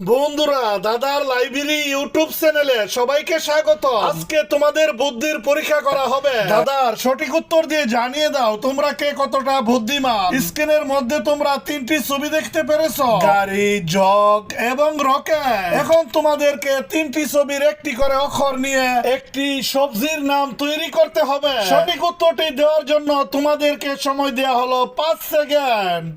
বন্ধুরা, দাদার library YouTube চ্যানেলে সবাইকে স্বাগত। আজকে তোমাদের বুদ্ধির পরীক্ষা করা হবে। দাদার সঠিক উত্তর দিয়ে জানিয়ে দাও, তোমরা কে কতটা বুদ্ধিমান? স্ক্রিনের মধ্যে তোমরা তিনটি ছবি দেখতে পেরেছ। গাড়ি, জগ এবং রকেট। এখন তোমাদেরকে তিনটি ছবির একটি করে অক্ষর নিয়ে একটি সবজির নাম তৈরি করতে হবে। সঠিক উত্তরটি দেওয়ার জন্য তোমাদেরকে সময় দেওয়া হলো পাঁচ সেকেন্ড।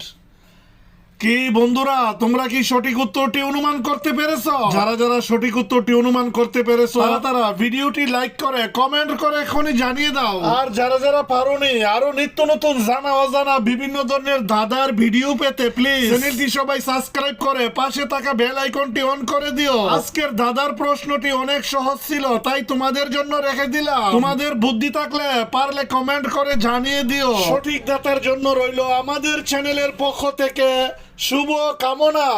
কি বন্ধুরা তোমরা কি সঠিক উত্তরটি অনুমান করতে পেরেছ? যারা যারা সঠিক উত্তরটি অনুমান করতে পেরেছ তারা তারা ভিডিওটি লাইক করে কমেন্ট করে এখনই জানিয়ে দাও। আর যারা যারা পারোনি আরও নিত্য নতুন জানা অজানা বিভিন্ন ধরনের দাদার ভিডিও পেতে প্লিজ চ্যানেলটি সবাই সাবস্ক্রাইব করে পাশে থাকা বেল আইকনটি অন করে দিও। আজকের দাদার প্রশ্নটি অনেক সহজ ছিল তাই তোমাদের জন্য রেখে দিলাম। তোমাদের বুদ্ধি থাকলে পারলে কমেন্ট করে জানিয়ে দিও। সঠিক দাতার জন্য রইল আমাদের চ্যানেলের পক্ষ থেকে শুভ কামনা।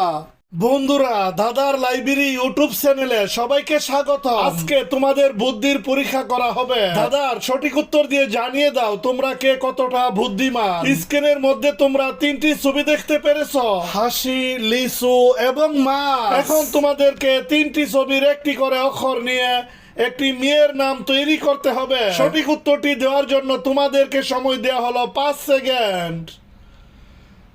বন্ধুরা, দাদার লাইব্রেরি ইউটিউব চ্যানেলে সবাইকে স্বাগত আজকে তোমাদের বুদ্ধির পরীক্ষা করা হবে। দাদার সঠিক উত্তর দিয়ে জানিয়ে দাও, তোমরা কে কতটা বুদ্ধিমান। স্ক্রিনের মধ্যে তোমরা তিনটি ছবি দেখতে পেরেছ। হাসি লিসু এবং মা এখন তোমাদেরকে তিনটি ছবির একটি করে অক্ষর নিয়ে একটি মেয়ের নাম তৈরি করতে হবে। সঠিক উত্তরটি দেওয়ার জন্য তোমাদেরকে সময় দেওয়া হলো পাঁচ সেকেন্ড।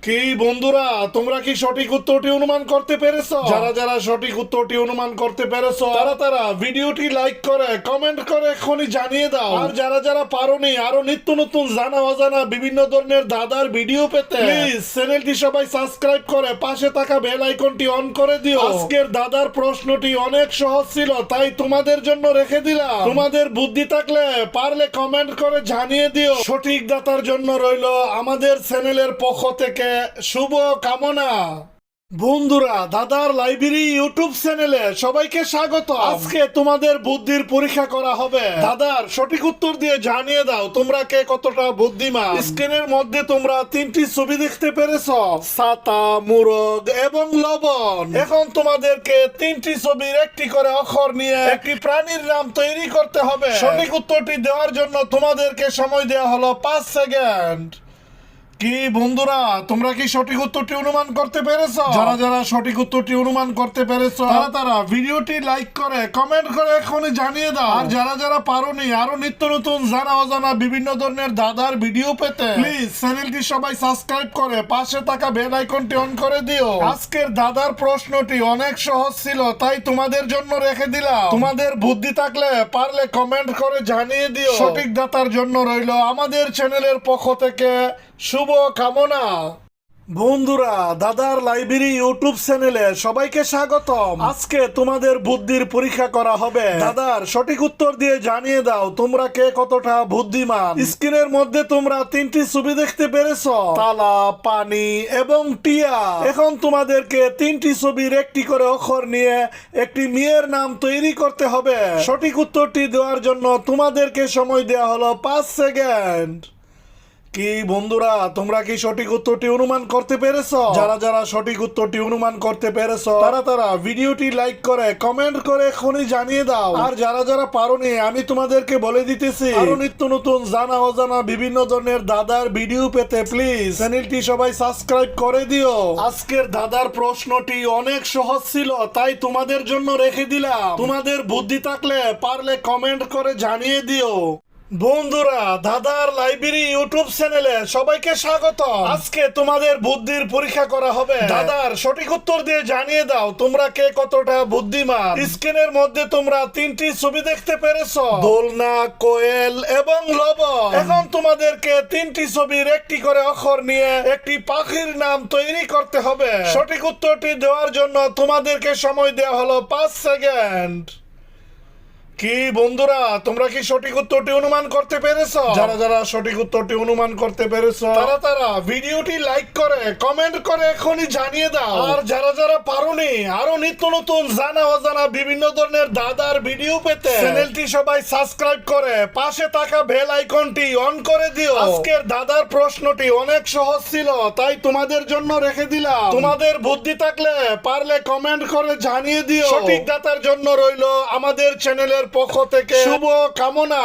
কি বন্ধুরা তোমরা কি সঠিক উত্তরটি অনুমান করতে পেরেছ? যারা যারা সঠিক উত্তরটি অনুমান করতে পেরেছ তারা তারা ভিডিওটি লাইক করে কমেন্ট করে এখনই জানিয়ে দাও। আর যারা যারা পারোনি আরও নিত্য নতুন জানা অজানা বিভিন্ন ধরনের দাদার ভিডিও পেতে প্লিজ চ্যানেলটি সবাই সাবস্ক্রাইব করে পাশে থাকা বেল আইকনটি অন করে দিও। আজকের দাদার প্রশ্নটি অনেক সহজ ছিল তাই তোমাদের জন্য রেখে দিলাম। তোমাদের বুদ্ধি থাকলে পারলে কমেন্ট করে জানিয়ে দিও। সঠিক দাতার জন্য রইল আমাদের চ্যানেলের পক্ষ থেকে শুভ কামনা। বন্ধুরা, দাদার লাইব্রেরি ইউটিউব চ্যানেলে সবাইকে স্বাগত আজকে তোমাদের বুদ্ধির পরীক্ষা করা হবে। দাদার সঠিক উত্তর দিয়ে জানিয়ে দাও, তোমরা কে কতটা বুদ্ধিমান। স্ক্রিনের মধ্যে তোমরা তিনটি ছবি দেখতে পেরেছ। ছাতা মুরগ এবং লবণ। এখন তোমাদেরকে তিনটি ছবির একটি করে অক্ষর নিয়ে একটি প্রাণীর নাম তৈরি করতে হবে। সঠিক উত্তরটি দেওয়ার জন্য তোমাদেরকে সময় দেওয়া হলো পাঁচ সেকেন্ড। কি বন্ধুরা তোমরা কি সঠিক উত্তরটি অনুমান করতে পেরেছ? যারা যারা সঠিক উত্তরটি অনুমান করতে পেরেছ তারা তারা ভিডিওটি লাইক করে কমেন্ট করে এখনই জানিয়ে দাও। আর যারা যারা পারোনি আরও নিত্য নতুন জানা অজানা বিভিন্ন ধরনের দাদার ভিডিও পেতে প্লিজ চ্যানেলটি সবাই সাবস্ক্রাইব করে পাশে থাকা বেল আইকনটি অন করে দিও। আজকের দাদার প্রশ্নটি অনেক সহজ ছিল তাই তোমাদের জন্য রেখে দিলাম। তোমাদের বুদ্ধি থাকলে পারলে কমেন্ট করে জানিয়ে দিও। সঠিক দাতার জন্য রইল আমাদের চ্যানেলের পক্ষ থেকে শুভ কামনা। বন্ধুরা, দাদার লাইব্রেরি ইউটিউব চ্যানেলে সবাইকে স্বাগতম। আজকে তোমাদের বুদ্ধির পরীক্ষা করা হবে। দাদার সঠিক উত্তর দিয়ে জানিয়ে দাও, তোমরা কে কতটা বুদ্ধিমান? স্ক্রিনের মধ্যে তোমরা তিনটি ছবি দেখতে পেরেছ। তালা, পানি এবং টিয়া। এখন তোমাদেরকে তিনটি ছবির একটি করে অক্ষর নিয়ে একটি মেয়ের নাম তৈরি করতে হবে। সঠিক উত্তরটি দেওয়ার জন্য তোমাদেরকে সময় দেওয়া হলো পাঁচ সেকেন্ড। কি বন্ধুরা তোমরা কি সঠিক উত্তরটি অনুমান করতে পেরেছ? যারা যারা সঠিক উত্তরটি অনুমান করতে পেরেছ তারা তারা ভিডিওটি লাইক করে কমেন্ট করে এখনই জানিয়ে দাও। আর যারা যারা পারোনি আমি তোমাদেরকে বলে দিতেছি। আরও নিত্য নতুন জানা অজানা বিভিন্ন ধরনের দাদার ভিডিও পেতে প্লিজ চ্যানেলটি সবাই সাবস্ক্রাইব করে দিও। আজকের দাদার প্রশ্নটি অনেক সহজ ছিল তাই তোমাদের জন্য রেখে দিলাম। তোমাদের বুদ্ধি থাকলে পারলে কমেন্ট করে জানিয়ে দিও। বন্ধুরা, দাদার লাইব্রেরি ইউটিউব চ্যানেলে সবাইকে স্বাগত আজকে তোমাদের বুদ্ধির পরীক্ষা করা হবে। দাদার সঠিক উত্তর দিয়ে জানিয়ে দাও, তোমরা কে কতটা বুদ্ধিমান? স্ক্রিনের মধ্যে তোমরা তিনটি ছবি দেখতে পেরেছ। দোলনা, কোয়েল এবং লব এখন তোমাদেরকে তিনটি ছবির একটি করে অক্ষর নিয়ে একটি পাখির নাম তৈরি করতে হবে। সঠিক উত্তরটি দেওয়ার জন্য তোমাদেরকে সময় দেওয়া হলো পাঁচ সেকেন্ড। কি বন্ধুরা তোমরা কি সঠিক উত্তরটি অনুমান করতে পেরেছ? যারা যারা সঠিক উত্তরটি অনুমান করতে পেরেছ তারা তারা ভিডিওটি লাইক করে কমেন্ট করে এখনই জানিয়ে দাও। আর যারা যারা পারোনি আরও নিত্য নতুন জানা অজানা বিভিন্ন ধরনের দাদার ভিডিও পেতে চ্যানেলটি সবাই সাবস্ক্রাইব করে পাশে থাকা বেল আইকনটি অন করে দিও। আজকের দাদার প্রশ্নটি অনেক সহজ ছিল তাই তোমাদের জন্য রেখে দিলাম। তোমাদের বুদ্ধি থাকলে পারলে কমেন্ট করে জানিয়ে দিও। সঠিক দাতার জন্য রইল আমাদের চ্যানেলের পক্ষ থেকে শুভ কামনা।